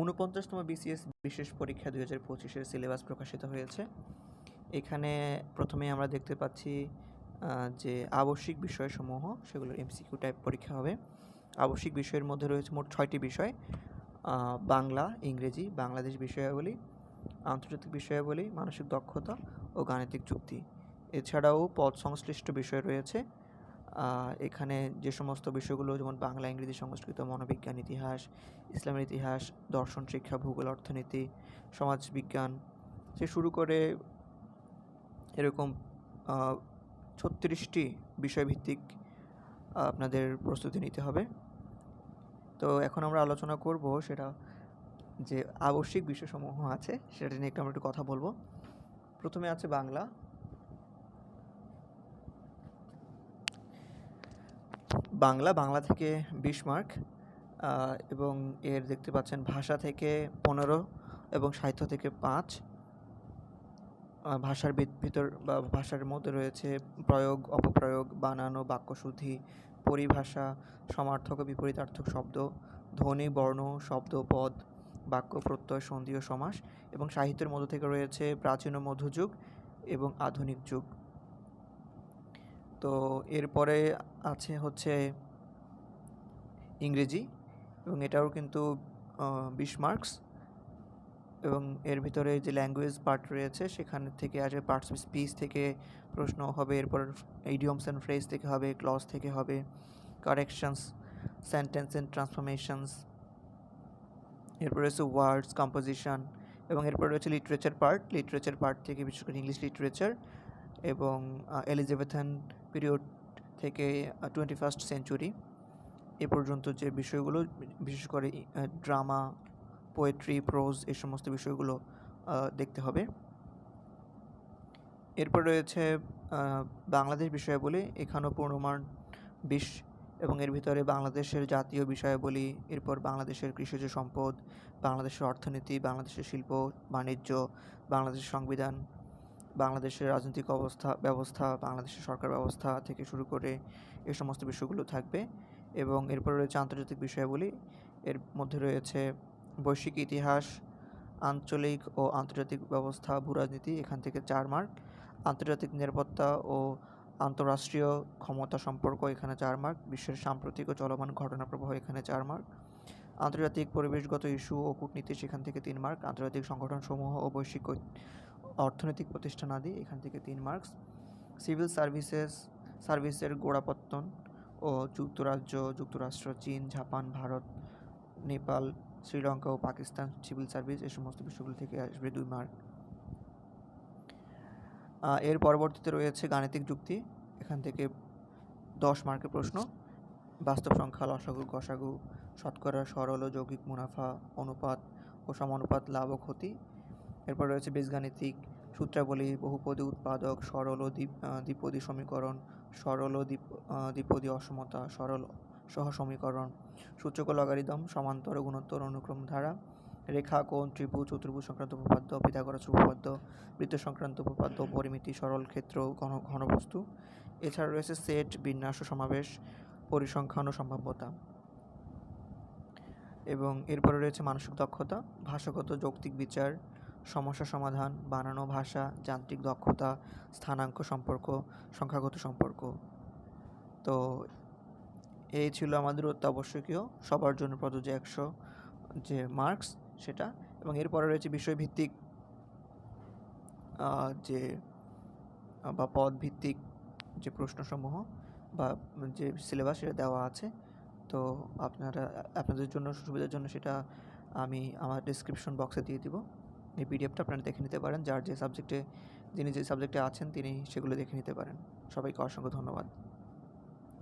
ঊনপঞ্চাশতম BCS বিশেষ পরীক্ষা দুই হাজার পঁচিশের সিলেবাস প্রকাশিত হয়েছে। এখানে প্রথমেই আমরা দেখতে পাচ্ছি যে আবশ্যিক বিষয়সমূহ সেগুলো এমসিকিউ টাইপ পরীক্ষা হবে। আবশ্যিক বিষয়ের মধ্যে রয়েছে মোট ছয়টি বিষয় বাংলা, ইংরেজি, বাংলাদেশ বিষয়াবলী, আন্তর্জাতিক বিষয়াবলী, মানসিক দক্ষতা ও গাণিতিক যুক্তি। এছাড়াও পদ সংশ্লিষ্ট বিষয় রয়েছে এখানে যে সমস্ত বিষয়গুলো, যেমন বাংলা, ইংরেজি, সংস্কৃত, মনোবিজ্ঞান, ইতিহাস, ইসলামের ইতিহাস, দর্শন, শিক্ষা, ভূগোল, অর্থনীতি সমাজবিজ্ঞান সে শুরু করে এরকম ছত্রিশটি বিষয়ভিত্তিক আপনাদের প্রস্তুতি নিতে হবে। তো এখন আমরা আলোচনা করব সেটা যে আবশ্যিক বিষয়সমূহ আছে, সেটা নিয়ে একটু আমরা একটু কথা বলব। প্রথমে আছে বাংলা। বাংলা বাংলা থেকে বিশ মার্ক এবং এর দেখতে পাচ্ছেন ভাষা থেকে পনেরো এবং সাহিত্য থেকে পাঁচ। ভাষার ভিত- ভিতর বা ভাষার মধ্যে রয়েছে প্রয়োগ, অপপ্রয়োগ, বানানো, বাক্যশুদ্ধি, পরিভাষা, সমার্থক ও বিপরীতার্থক শব্দ, ধ্বনি, বর্ণ, শব্দ, পদ, বাক্য প্রত্যয় সন্ধি ও সমাস এবং সাহিত্যের মধ্য থেকে রয়েছে প্রাচীন ও মধ্যযুগ এবং আধুনিক যুগ। তো এরপরে আছে হচ্ছে ইংরেজি এবং এটাও কিন্তু বিশ মার্কস এবং এর ভিতরে যে ল্যাঙ্গুয়েজ পার্ট রয়েছে সেখান থেকে আসবে পার্টস স্পিচ থেকে প্রশ্ন হবে, এরপর ইডিয়মস অ্যান্ড ফ্রেজ থেকে হবে ক্লজ থেকে হবে কারেকশনস সেন্টেন্স অ্যান্ড ট্রান্সফরমেশনস এরপর রয়েছে ওয়ার্ডস কম্পোজিশন এবং এরপর রয়েছে লিটারেচার পার্ট লিটারেচার পার্ট থেকে বিশেষ করে ইংলিশ লিটারেচার এবং এলিজাবেথান পিরিয়ড থেকে টোয়েন্টি ফার্স্ট সেঞ্চুরি এ পর্যন্ত যে বিষয়গুলো, বিশেষ করে ড্রামা পোয়েট্রি প্রোজ এই সমস্ত বিষয়গুলো দেখতে হবে। এরপর রয়েছে বাংলাদেশ বিষয়াবলী, এখানেও পূর্ণমান বিশ, এবং এর ভিতরে বাংলাদেশের জাতীয় বিষয়াবলী, এরপর বাংলাদেশের কৃষিজ সম্পদ, বাংলাদেশের অর্থনীতি, বাংলাদেশের শিল্প, বাণিজ্য, বাংলাদেশের সংবিধান বাংলাদেশের রাজনৈতিক অবস্থা, ব্যবস্থা, বাংলাদেশের সরকার ব্যবস্থা থেকে শুরু করে এ সমস্ত বিষয়গুলো থাকবে। এবং এরপর রয়েছে আন্তর্জাতিক বিষয়াবলী। এর মধ্যে রয়েছে বৈশ্বিক ইতিহাস, আঞ্চলিক ও আন্তর্জাতিক ব্যবস্থা, ভূরাজনীতি, এখান থেকে চার মার্ক। আন্তর্জাতিক নিরাপত্তা ও আন্তঃরাষ্ট্রীয় ক্ষমতা সম্পর্ক, এখানে চার মার্ক। বিশ্বের সাম্প্রতিক ও চলমান ঘটনা প্রবাহ, এখানে চার মার্ক। আন্তর্জাতিক পরিবেশগত ইস্যু ও কূটনীতি, সেখান থেকে তিন মার্ক। আন্তর্জাতিক সংগঠনসমূহ ও বৈশ্বিক অর্থনৈতিক প্রতিষ্ঠান আদি, এখান থেকে তিন মার্কস সিভিল সার্ভিসেস সার্ভিসের গোড়াপত্তন ও যুক্তরাজ্য, যুক্তরাষ্ট্র, চীন, জাপান, ভারত, নেপাল, শ্রীলঙ্কা ও পাকিস্তান সিভিল সার্ভিস এই সমস্ত বিষয়গুলো থেকে আসবে দুই মার্ক এর পরবর্তীতে রয়েছে গাণিতিক যুক্তি, এখান থেকে দশ মার্কের প্রশ্ন। বাস্তব সংখ্যা, লসাগু, গসাগু, শতকরা, সরল ও যৌগিক মুনাফা, অনুপাত ও সমানুপাত, লাভ ও ক্ষতি। এরপর রয়েছে বীজগাণিতিক সূত্রাবলী, বহুপদী উৎপাদক, সরল ও দ্বীপ দ্বিপদী সমীকরণ, সরল ও দ্বীপ- দ্বিপদী অসমতা, সরল সহ সমীকরণ সূচক লগারিদম সমান্তর গুণোত্তর অনুক্রম ধারা, রেখা, কোণ, ত্রিভুজ, চতুর্ভুজ সংক্রান্ত উপপাদ্য, পিথাগোরাস উপপাদ্য, বৃত্ত সংক্রান্ত উপপাদ্য, পরিমিতি, সরল ক্ষেত্র, ঘন, ঘনবস্তু। এছাড়া রয়েছে সেট, বিন্যাস ও সমাবেশ, পরিসংখ্যান ও সম্ভাব্যতা। এবং এরপরে রয়েছে মানসিক দক্ষতা, ভাষাগত, যৌক্তিক বিচার সমস্যা সমাধান, বানানো ভাষা, যান্ত্রিক দক্ষতা, স্থানাঙ্ক সম্পর্ক, সংখ্যাগত সম্পর্ক। তো এই ছিল আমাদের অত্যাবশ্যকীয়। সবার জন্য প্রযোজ্য একশো যে মার্কস সেটা এবং এরপরে রয়েছে বিষয়ভিত্তিক যে, বা পদ ভিত্তিক যে প্রশ্নসমূহ বা যে সিলেবাস সেটা দেওয়া আছে। তো আপনারা, আপনাদের জন্য, সুবিধার জন্য সেটা আমি আমার ডিসক্রিপশন বক্সে দিয়ে দিব। এই পিডিএফটা আপনারা দেখে নিতে পারেন। যার যে সাবজেক্টে যিনি যে সাবজেক্টে আছেন, তিনি সেগুলো দেখে নিতে পারেন। সবাইকে অসংখ্য ধন্যবাদ।